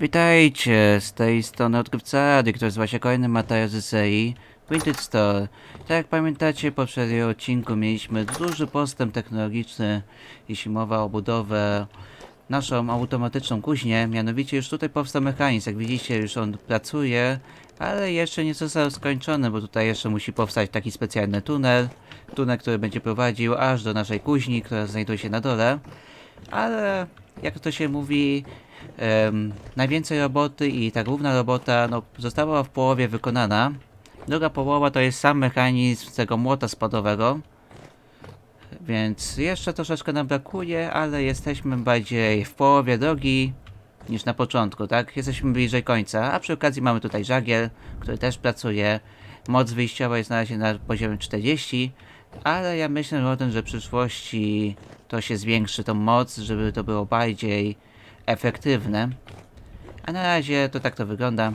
Witajcie, z tej strony odkrywca Rady, który zwa się kolejny materiał z serii Printed Store. Tak jak pamiętacie, w poprzednim odcinku mieliśmy duży postęp technologiczny, jeśli mowa o budowę naszą automatyczną kuźnię, mianowicie już tutaj powstał mechanizm, jak widzicie już on pracuje, ale jeszcze nie został skończony, bo tutaj jeszcze musi powstać taki specjalny tunel, tunel, który będzie prowadził aż do naszej kuźni, która znajduje się na dole, ale jak to się mówi, em, najwięcej roboty i ta główna robota no, została w połowie wykonana. Druga połowa to jest sam mechanizm tego młota spadowego. Więc jeszcze troszeczkę nam brakuje, ale jesteśmy bardziej w połowie drogi niż na początku, tak? Jesteśmy bliżej końca, a przy okazji mamy tutaj żagiel, który też pracuje. Moc wyjściowa jest na razie na poziomie 40, ale ja myślę o tym, że w przyszłości to się zwiększy tą moc, żeby to było bardziej efektywne. A na razie to tak to wygląda.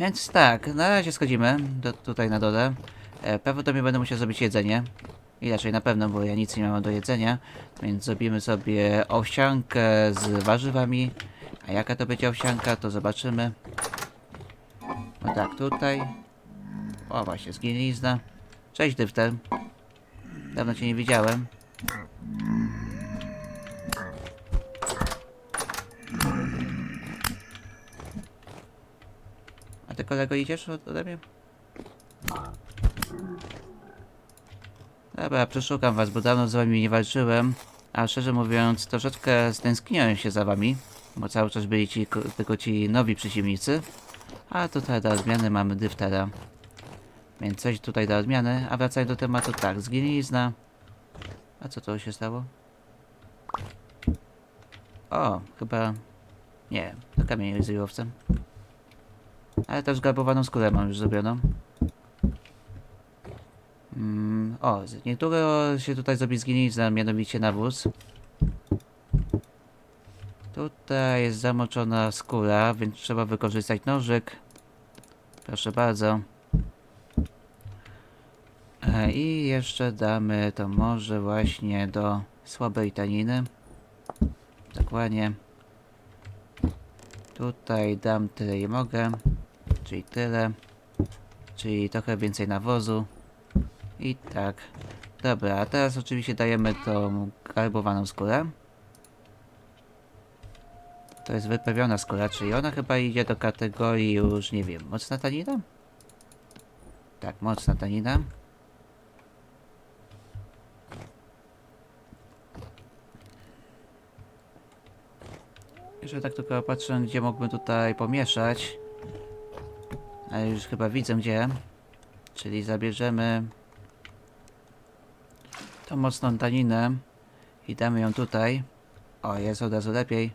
Więc tak, na razie schodzimy do, tutaj na dole. E, prawdopodobnie będę musiał zrobić jedzenie. I raczej na pewno, bo ja nic nie mam do jedzenia. Więc zrobimy sobie owsiankę z warzywami. A jaka to będzie owsianka, to zobaczymy. O tak, tutaj. O właśnie, zgnilizna. Cześć Dyfter. Dawno cię nie widziałem. Ty kolego idziesz od- ode mnie? Dobra, przeszukam was, bo dawno z wami nie walczyłem. A szczerze mówiąc, troszeczkę stęskniłem się za wami. Bo cały czas byli ci, ko- tylko ci nowi przeciwnicy. A tutaj do odmiany mamy Dyftera. Więc coś tutaj do odmiany. A wracając do tematu, tak, zgnilizna. A co to się stało? O, chyba... Nie, to kamień jest żywowcem. Ale też garbowaną skórę mam już zrobioną. Mm, o, niektóre się tutaj zrobi zgnilizna, mianowicie nawóz. Tutaj jest zamoczona skóra, więc trzeba wykorzystać nożyk. Proszę bardzo. E, I jeszcze damy to może właśnie do słabej taniny. Dokładnie. Tutaj dam tyle ile mogę. Czyli tyle. Czyli trochę więcej nawozu. I tak. Dobra, a teraz oczywiście dajemy tą garbowaną skórę. To jest wypełniona skóra, czyli ona chyba idzie do kategorii już, nie wiem, mocna tanina? Tak, mocna tanina. Jeszcze tak tylko patrzę, gdzie mógłbym tutaj pomieszać. Ale już chyba widzę gdzie. Czyli zabierzemy tą mocną taninę i damy ją tutaj. O, jest od razu lepiej.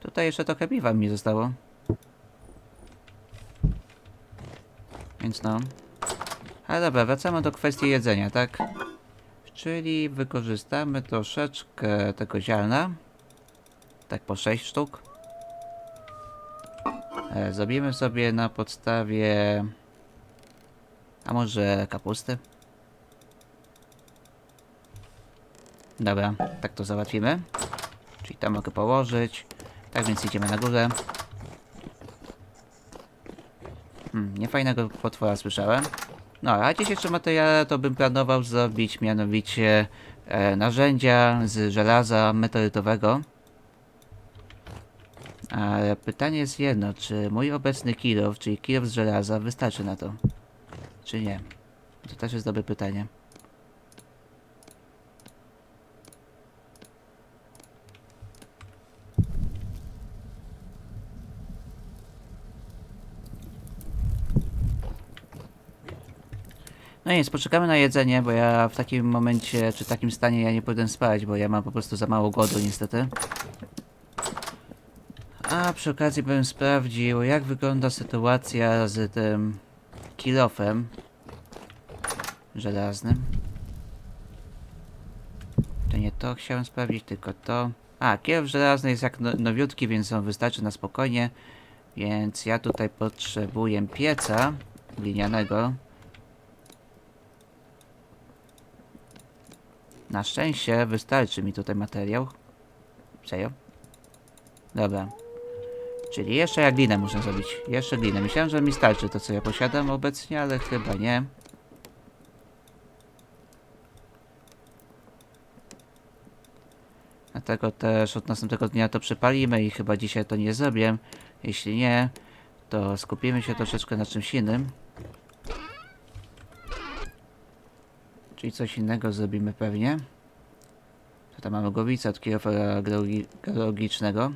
Tutaj jeszcze trochę piwa mi zostało. Więc no. Ale dobra, wracamy do kwestii jedzenia, tak? Czyli wykorzystamy troszeczkę tego ziarna. Tak po 6 sztuk. E, zrobimy sobie na podstawie... A może kapusty? Dobra, tak to załatwimy. Czyli tam mogę położyć. Tak więc idziemy na górę. Hmm, niefajnego potwora słyszałem. No, a dzisiejszy materiał to bym planował zrobić mianowicie e, narzędzia z żelaza meteorytowego. Ale pytanie jest jedno, czy mój obecny kilow, czyli kilow z żelaza wystarczy na to? Czy nie? To też jest dobre pytanie. No nic, poczekamy na jedzenie, bo ja w takim momencie, czy takim stanie ja nie pójdę spać, bo ja mam po prostu za mało głodu niestety. A przy okazji bym sprawdził, jak wygląda sytuacja z tym kilofem żelaznym. To nie to chciałem sprawdzić, tylko to. A, kilof żelazny jest jak no, nowiutki, więc on wystarczy na spokojnie. Więc ja tutaj potrzebuję pieca glinianego. Na szczęście wystarczy mi tutaj materiał. Serio? Dobra. Czyli jeszcze ja glinę muszę zrobić. Jeszcze glinę. Myślałem, że mi starczy to, co ja posiadam obecnie, ale chyba nie. Dlatego też od następnego dnia to przypalimy i chyba dzisiaj to nie zrobię. Jeśli nie, to skupimy się troszeczkę na czymś innym. Czyli coś innego zrobimy pewnie. Tutaj mamy głowicę od geologi- geologicznego.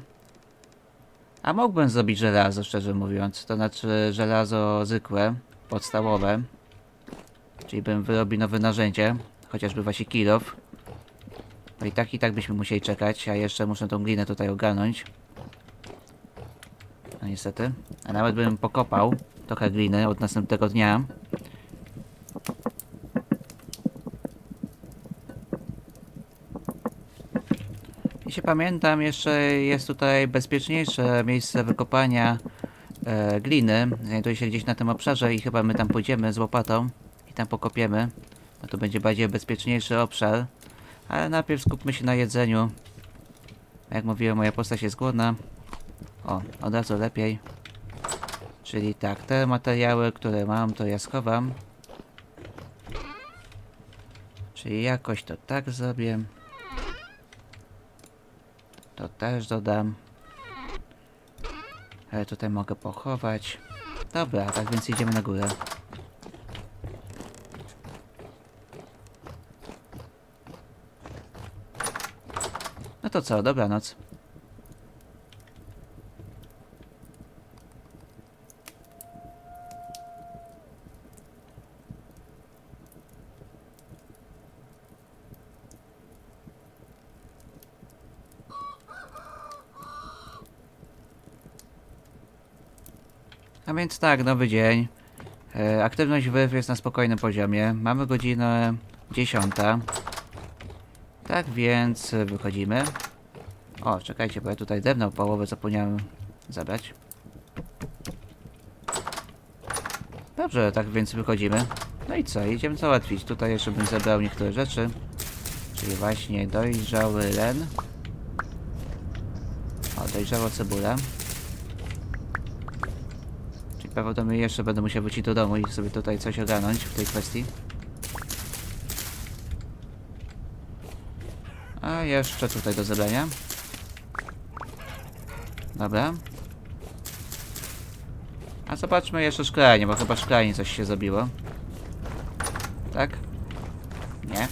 A mógłbym zrobić żelazo, szczerze mówiąc. To znaczy żelazo zwykłe, podstawowe. Czyli bym wyrobił nowe narzędzie. Chociażby właśnie kilof. No i tak i tak byśmy musieli czekać, a jeszcze muszę tą glinę tutaj ogarnąć. No niestety. A nawet bym pokopał trochę gliny od następnego dnia. Jeśli pamiętam, jeszcze jest tutaj bezpieczniejsze miejsce wykopania e, gliny. Znajduje się gdzieś na tym obszarze i chyba my tam pójdziemy z łopatą i tam pokopiemy. No to będzie bardziej bezpieczniejszy obszar. Ale najpierw skupmy się na jedzeniu. Jak mówiłem, moja postać jest głodna. O, od razu lepiej. Czyli tak, te materiały, które mam, to ja schowam. Czyli jakoś to tak zrobię. To też dodam. Ale tutaj mogę pochować. Dobra, tak więc idziemy na górę. No to co, dobranoc. Więc tak, nowy dzień. E, aktywność WF jest na spokojnym poziomie. Mamy godzinę 10. Tak więc wychodzimy. O, czekajcie, bo ja tutaj drewno połowę zapomniałem zabrać. Dobrze, tak więc wychodzimy. No i co, idziemy załatwić. Tutaj jeszcze bym zebrał niektóre rzeczy. Czyli właśnie dojrzały len. O, dojrzała cebula. Czyli prawdopodobnie jeszcze będę musiał wrócić do domu i sobie tutaj coś ogarnąć w tej kwestii. A jeszcze tutaj do zebrania. Dobra. A zobaczmy jeszcze szklanie, bo chyba szklanie coś się zrobiło. Tak? Nie.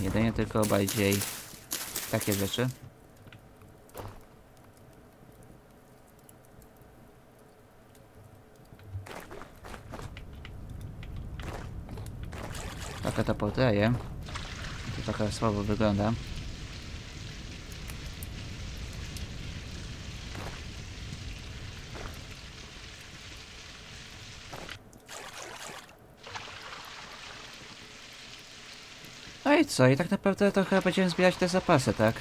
Jedynie tylko bardziej takie rzeczy. Taka to portreje. To trochę słabo wygląda. No i co? I tak naprawdę to chyba będziemy zbierać te zapasy, tak?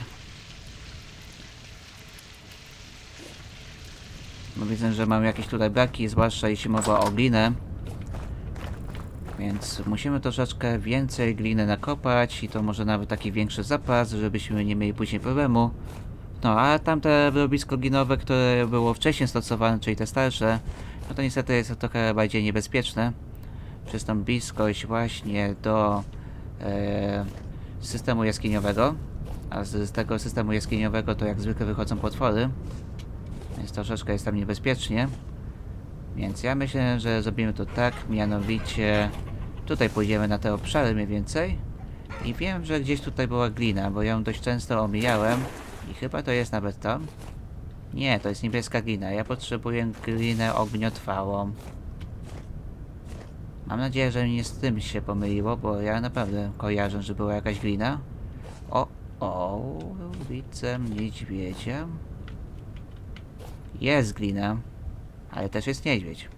No widzę, że mam jakieś tutaj braki, zwłaszcza jeśli mowa o glinę. Więc musimy troszeczkę więcej gliny nakopać i to może nawet taki większy zapas, żebyśmy nie mieli później problemu. No a tamte wyrobisko glinowe, które było wcześniej stosowane, czyli te starsze, no to niestety jest trochę bardziej niebezpieczne. Przez tą bliskość właśnie do e, systemu jaskiniowego. A z, z tego systemu jaskiniowego to jak zwykle wychodzą potwory. Więc troszeczkę jest tam niebezpiecznie. Więc ja myślę, że zrobimy to tak, mianowicie tutaj pójdziemy na te obszary mniej więcej. I wiem, że gdzieś tutaj była glina, bo ją dość często omijałem. I chyba to jest nawet to. Nie, to jest niebieska glina. Ja potrzebuję glinę ogniotrwałą. Mam nadzieję, że nie z tym się pomyliło, bo ja naprawdę kojarzę, że była jakaś glina. O, o, widzę niedźwiedzia. Jest glina, ale też jest niedźwiedź.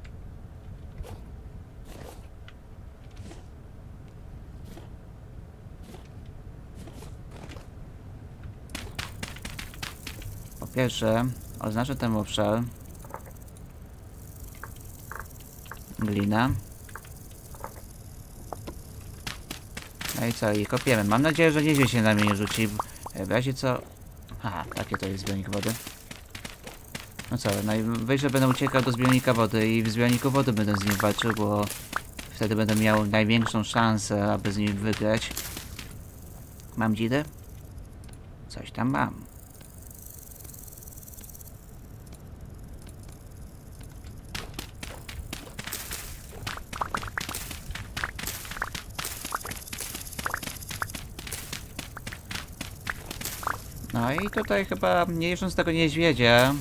Pierwsze, oznaczę ten obszar. Glina. No i co, i kopiemy. Mam nadzieję, że niedźwiedź się na mnie nie rzuci. W razie co... Aha, takie to jest zbiornik wody. No co, najwyżej będę uciekał do zbiornika wody i w zbiorniku wody będę z nim walczył, bo wtedy będę miał największą szansę, aby z nim wygrać. Mam dzidę? Coś tam mam. No i tutaj chyba, nie jeżdżąc tego niedźwiedzia,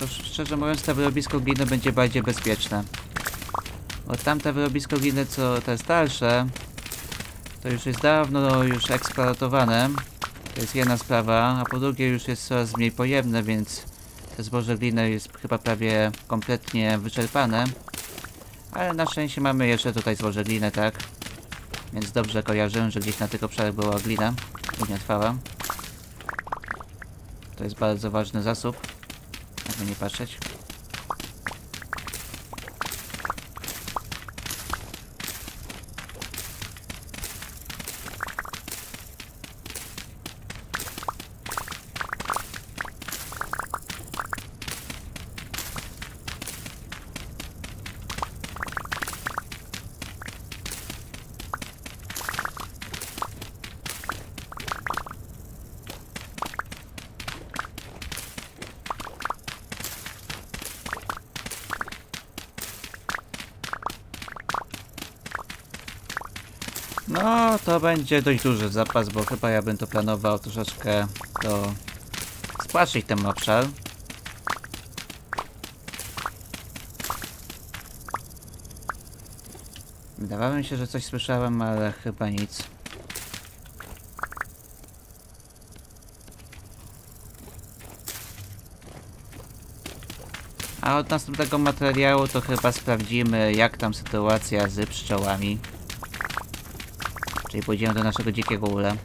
to szczerze mówiąc to wyrobisko gliny będzie bardziej bezpieczne. Bo tamte wyrobisko gliny, co te starsze, to już jest dawno już eksploatowane. To jest jedna sprawa, a po drugie już jest coraz mniej pojemne, więc te zboże gliny jest chyba prawie kompletnie wyczerpane. Ale na szczęście mamy jeszcze tutaj zboże gliny, tak? Więc dobrze kojarzę, że gdzieś na tych obszarach była glina, linia trwała. To jest bardzo ważny zasób. Jakby nie patrzeć. No, to będzie dość duży zapas, bo chyba ja bym to planował troszeczkę to spłaszczyć ten obszar. Wydawało mi się, że coś słyszałem, ale chyba nic. A od następnego materiału to chyba sprawdzimy, jak tam sytuacja z pszczołami. Czyli pójdziemy do naszego dzikiego ula.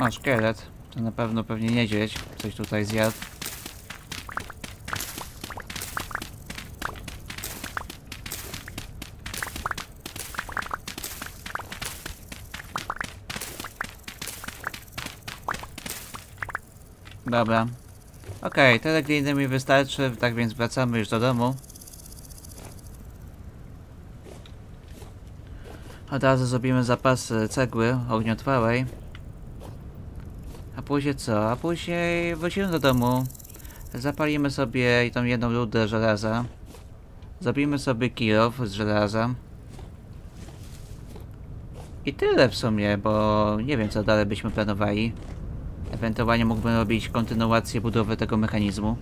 O, szkielet. To na pewno pewnie niedźwiedź. Coś tutaj zjadł. Dobra. Okej, tyle gliny mi wystarczy, tak więc wracamy już do domu. Od razu zrobimy zapasy cegły ogniotrwałej. A później co? A później wrócimy do domu. Zapalimy sobie tą jedną rudę żelaza. Zrobimy sobie kilof z żelaza. I tyle w sumie, bo nie wiem co dalej byśmy planowali. Ewentualnie mógłbym robić kontynuację budowy tego mechanizmu.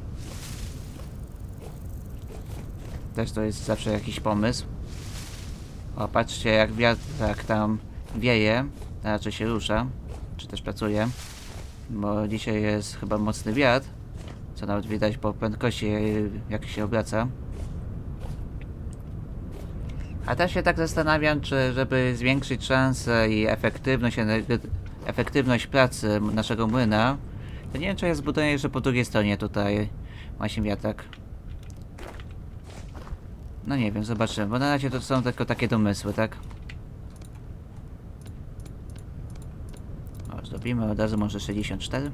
Też to jest zawsze jakiś pomysł. O, patrzcie jak wiatrak tam wieje, raczej się rusza, czy też pracuje. Bo dzisiaj jest chyba mocny wiatr, co nawet widać po prędkości jak się obraca. A też się tak zastanawiam, czy żeby zwiększyć szanse i efektywność, energe- efektywność pracy naszego młyna, to nie wiem, czy ja zbuduję jeszcze po drugiej stronie tutaj właśnie wiatrak. No nie wiem, zobaczymy, bo na razie to są tylko takie domysły, tak? O, zrobimy od razu może 64.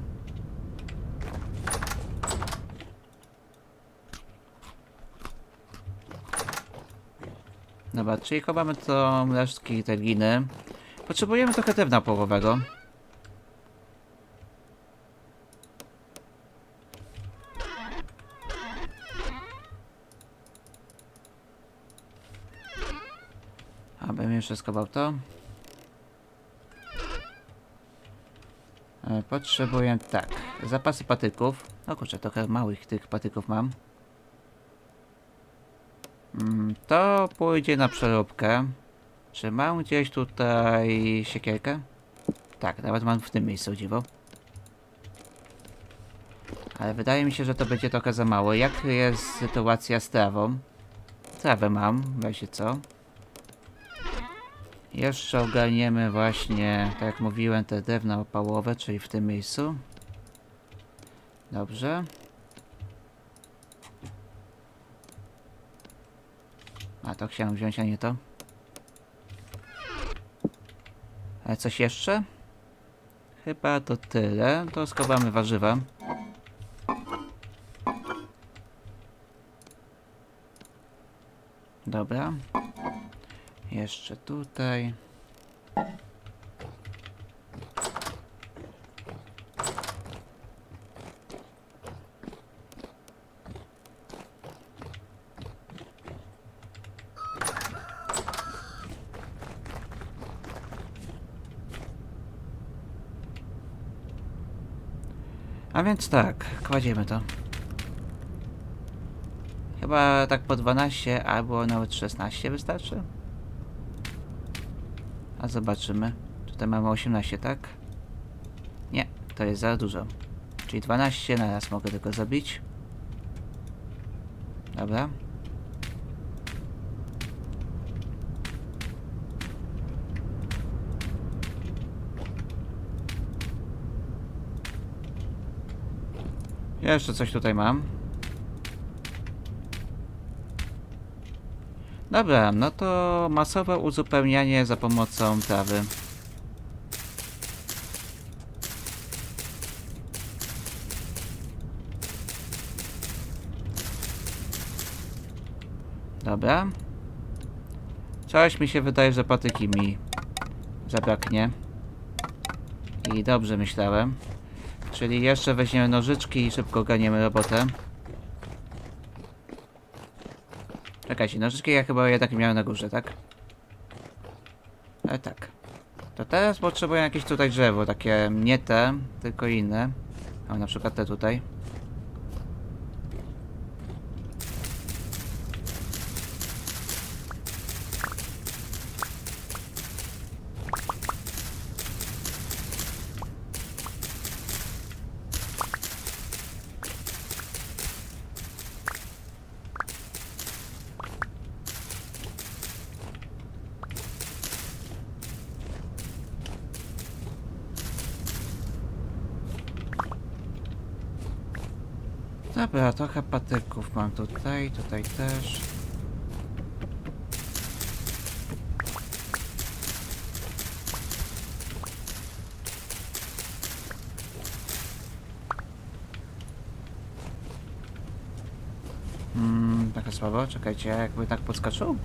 Dobra, czyli chowamy to resztki te gliny. Potrzebujemy trochę drewna połowowego. Jeszcze to. E, Potrzebuję tak, zapasy patyków. O kurczę, trochę małych tych patyków mam. Mm, To pójdzie na przeróbkę. Czy mam gdzieś tutaj siekierkę? Tak, nawet mam w tym miejscu, dziwo. Ale wydaje mi się, że to będzie trochę za mało. Jak jest sytuacja z trawą? Trawę mam, weźcie co. Jeszcze ogarniemy właśnie, tak jak mówiłem, te drewna opałowe, czyli w tym miejscu. Dobrze. A to chciałem wziąć, a nie to. Ale coś jeszcze? Chyba to tyle. To skowamy warzywa. Dobra. Jeszcze tutaj. A więc tak, kładziemy to. Chyba tak po 12 albo nawet 16 wystarczy. A zobaczymy. Tutaj mamy 18, tak? Nie, to jest za dużo. Czyli 12 na raz mogę tylko zabić. Dobra. Jeszcze coś tutaj mam. Dobra, no to masowe uzupełnianie za pomocą trawy. Dobra. Coś mi się wydaje, że patyki mi zabraknie. I dobrze myślałem. Czyli jeszcze weźmiemy nożyczki i szybko ganiemy robotę. Czekajcie, nożyczki ja chyba jednak miałem na górze, tak? Ale tak. To teraz potrzebuję jakieś tutaj drzewo, takie nie te, tylko inne. O, na przykład te tutaj. Dobra, trochę patyków mam tutaj, tutaj też. Hmm, taka słabo, czekajcie, jakby tak podskoczył?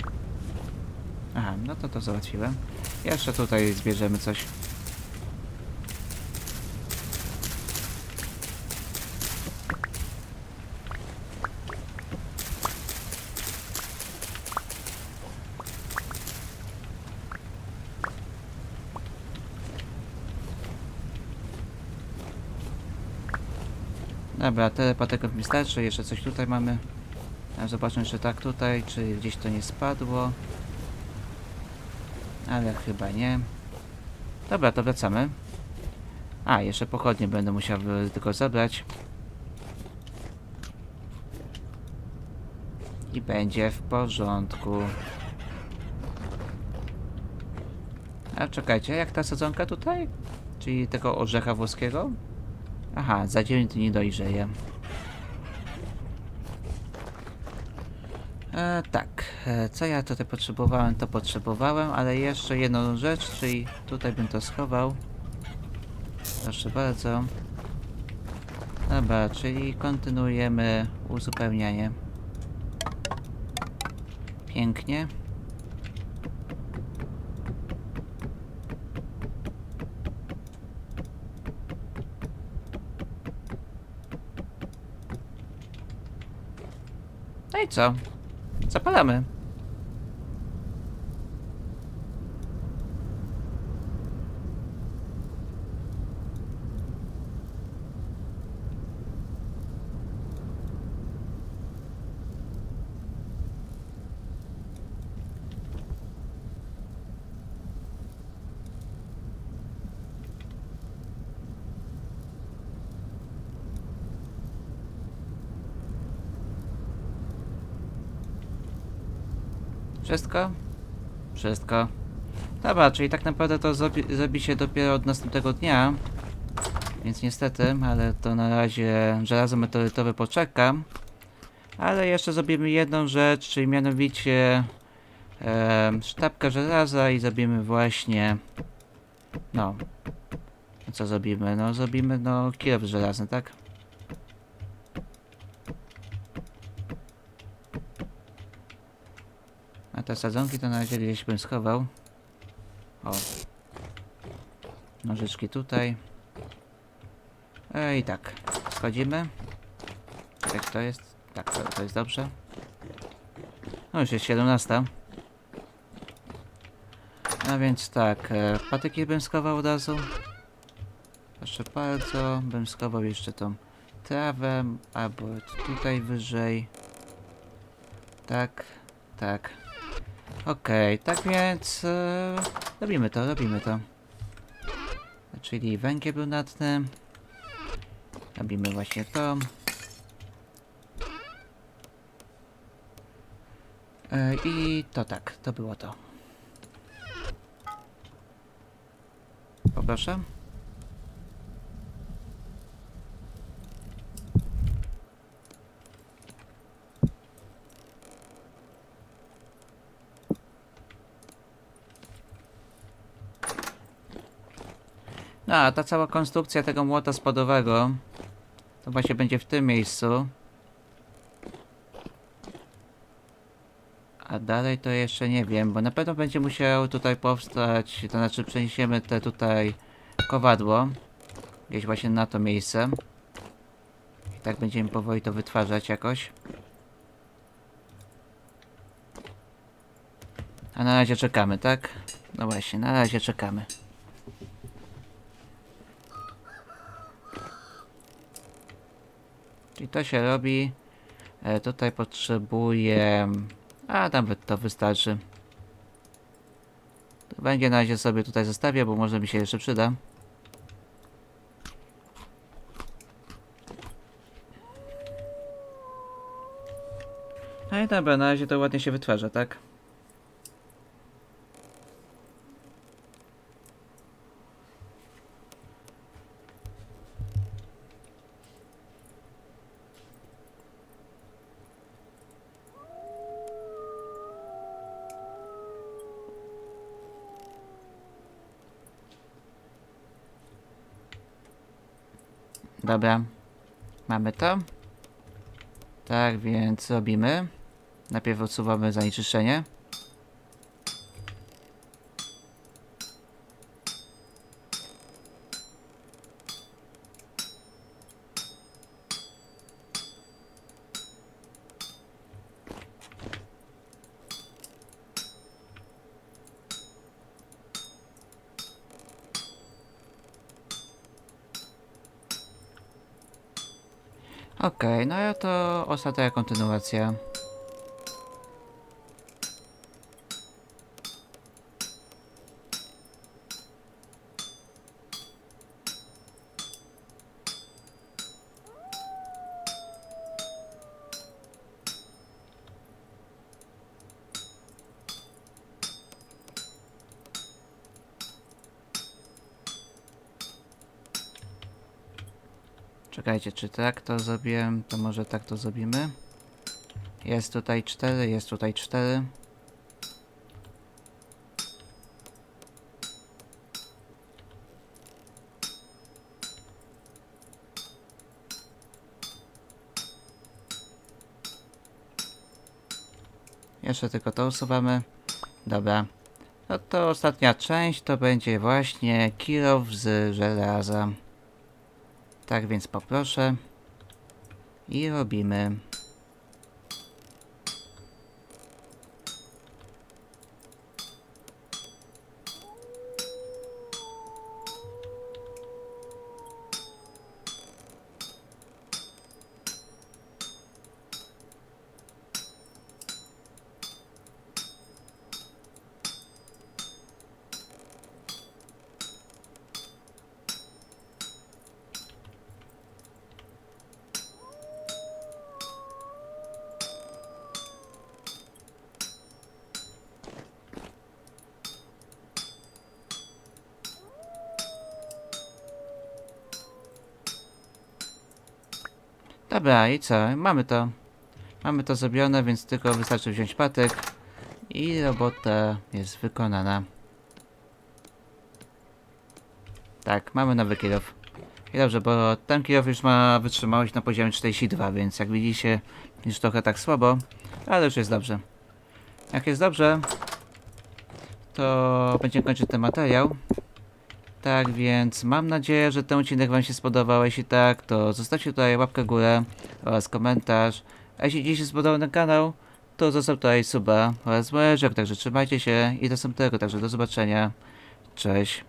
Aha, no to to załatwiłem. Jeszcze tutaj zbierzemy coś. Dobra, tyle patyków mi starczy, jeszcze coś tutaj mamy. Zobaczmy, czy tak tutaj, czy gdzieś to nie spadło. Ale chyba nie. Dobra, to wracamy. A, jeszcze pochodnie będę musiał y, tylko zabrać. I będzie w porządku. A czekajcie, jak ta sadzonka tutaj? Czyli tego orzecha włoskiego? Aha, za 9 dni dojrzeje. E, tak, e, co ja tutaj potrzebowałem, to potrzebowałem, ale jeszcze jedną rzecz, czyli tutaj bym to schował. Proszę bardzo. Dobra, czyli kontynuujemy uzupełnianie. Pięknie. No i co? Zapalamy. Wszystko? Wszystko. Dobra, czyli tak naprawdę to zrobi, zrobi się dopiero od następnego dnia. Więc niestety, ale to na razie żelazo meteorytowe poczekam. Ale jeszcze zrobimy jedną rzecz, czyli mianowicie e, sztabkę żelaza i zrobimy właśnie no co zrobimy? No zrobimy no kilof żelazny, tak? Te sadzonki to na razie gdzieś bym schował. O. Nożyczki tutaj. E, I tak. Schodzimy. Jak to jest? Tak, to, to jest dobrze. No już jest 17. No więc tak, e, patyki bym schował od razu. Proszę bardzo, bym schował jeszcze tą trawę, albo tutaj wyżej. Tak, tak. Okej, tak więc e, robimy to, robimy to. Czyli węgiel brunatny. Robimy właśnie to. E, I to tak, to było to. Poproszę. A ta cała konstrukcja tego młota spadowego to właśnie będzie w tym miejscu. A dalej to jeszcze nie wiem, bo na pewno będzie musiał tutaj powstać, to znaczy przeniesiemy te tutaj kowadło. Gdzieś właśnie na to miejsce. I tak będziemy powoli to wytwarzać jakoś. A na razie czekamy, tak? No właśnie, na razie czekamy. Czyli to się robi. E, tutaj potrzebuję. A nawet to wystarczy. To Węgiel na razie sobie tutaj zostawię, bo może mi się jeszcze przyda. No i dobra, na razie to ładnie się wytwarza, tak? Dobra. Mamy to. Tak więc robimy. Najpierw odsuwamy zanieczyszczenie. Okej, no to ostatnia kontynuacja. Czekajcie, czy tak to zrobiłem? To może tak to zrobimy. Jest tutaj 4, jest tutaj 4. Jeszcze tylko to usuwamy. Dobra. No to ostatnia część to będzie właśnie kilof z żelaza. Tak więc poproszę. I robimy. Dobra, i co? Mamy to. Mamy to zrobione, więc tylko wystarczy wziąć patyk i robota jest wykonana. Tak, mamy nowy kilof. I dobrze, bo ten kilof już ma wytrzymałość na poziomie 42, więc jak widzicie, już trochę tak słabo, ale już jest dobrze. Jak jest dobrze, to będziemy kończyć ten materiał. Tak więc mam nadzieję, że ten odcinek Wam się spodobał. Jeśli tak, to zostawcie tutaj łapkę w górę oraz komentarz. A jeśli dziś się spodobał ten kanał, to zostaw tutaj suba oraz łeżek. Także trzymajcie się i do następnego. Także do zobaczenia. Cześć.